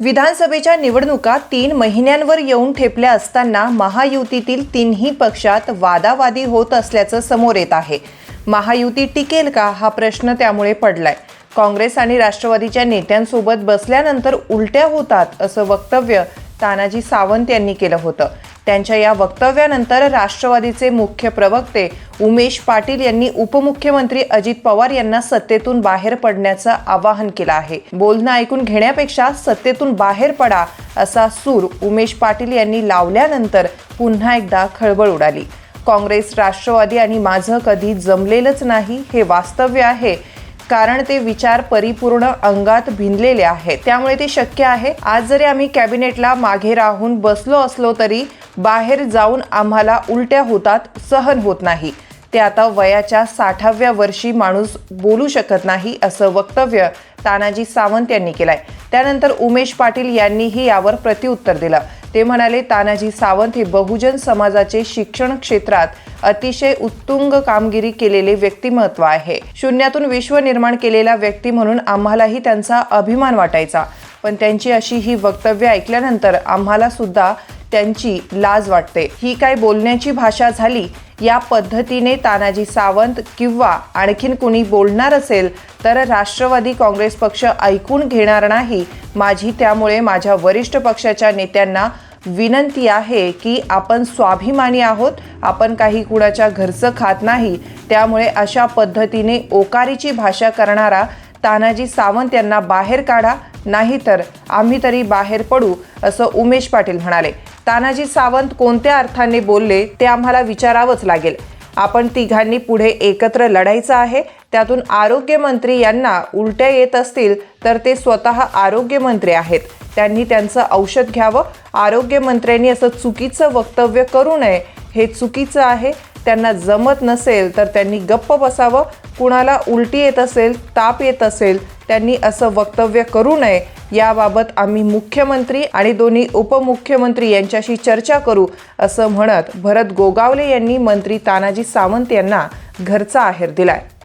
विधानसभेच्या निवडणुका तीन महिन्यांवर येऊन ठेपल्या असताना महायुतीतील तिन्ही पक्षात वादावादी होत असल्याचं समोर येत आहे. महायुती टिकेल का हा प्रश्न त्यामुळे पडलाय. काँग्रेस आणि राष्ट्रवादीच्या नेत्यांसोबत बसल्यानंतर उलट्या होतात असं वक्तव्य तानाजी सावंत यांनी केलं होतं. त्यांच्या या वक्तव्यानंतर राष्ट्रवादीचे मुख्य प्रवक्ते उमेश पाटील यांनी उपमुख्यमंत्री अजित पवार यांना सत्तेतून बाहेर पडण्याचं आवाहन केलं आहे. बोलणं ऐकून घेण्यापेक्षा सत्तेतून बाहेर पडा असा सूर उमेश पाटील यांनी लावल्यानंतर पुन्हा एकदा खळबळ उडाली. काँग्रेस राष्ट्रवादी आणि माझं कधी जमलेलंच नाही हे वास्तव्य आहे. कारण ते विचार परिपूर्ण अंगात भिनलेले आहेत. त्यामुळे ते शक्य आहे. आज जरी आम्ही कॅबिनेटला मागे राहून बसलो असलो तरी बाहेर जाऊन आम्हाला उलट्या होतात सहन होत नाही. ते आता वयाच्या साठाव्या वर्षी माणूस बोलू शकत नाही असं वक्तव्य तानाजी सावंत यांनी केलंय. त्यानंतर उमेश पाटील यांनीही यावर प्रत्युत्तर दिलं. ते म्हणाले तानाजी सावंत हे बहुजन समाजाचे शिक्षण क्षेत्रात अतिशय उत्तुंग कामगिरी केलेले व्यक्तिमत्व आहे. शून्यातून विश्व निर्माण केलेला व्यक्ती म्हणून आम्हालाही त्यांचा अभिमान वाटायचा. पण त्यांची अशी ही वक्तव्य ऐकल्यानंतर आम्हाला सुद्धा त्यांची लाज वाटते. ही काय बोलण्याची भाषा झाली? या पद्धतीने तानाजी सावंत किंवा आणखीन कुणी बोलणार असेल तर राष्ट्रवादी काँग्रेस पक्ष ऐकून घेणार नाही. माझी त्यामुळे माझ्या वरिष्ठ पक्षाच्या नेत्यांना विनंती आहे की आपण स्वाभिमानी आहोत आपण काही कुणाच्या घरचं खात नाही. त्यामुळे अशा पद्धतीने ओकारीची भाषा करणारा तानाजी सावंत यांना बाहेर काढा नाहीतर आम्ही तरी बाहेर पडू असं उमेश पाटील म्हणाले. तानाजी सावंत कोणत्या अर्थाने बोलले ते आम्हाला विचारावंच लागेल. आपण तिघांनी पुढे एकत्र लढायचं आहे. त्यातून आरोग्यमंत्री यांना उलट्या येत असतील तर ते स्वतः आरोग्यमंत्री आहेत. त्यांनी त्यांचं औषध घ्यावं. आरोग्यमंत्र्यांनी असं चुकीचं वक्तव्य करू नये हे चुकीचं आहे. त्यांना जमत नसेल तर त्यांनी गप्प बसावं. कुणाला उलटी येत असेल ताप येत असेल त्यांनी असं वक्तव्य करू नये. याबाबत आम्ही मुख्यमंत्री आणि दोन्ही उपमुख्यमंत्री यांच्याशी चर्चा करू असं म्हणत भरत गोगावले यांनी मंत्री तानाजी सावंत यांना घरचा आहेर दिलाय.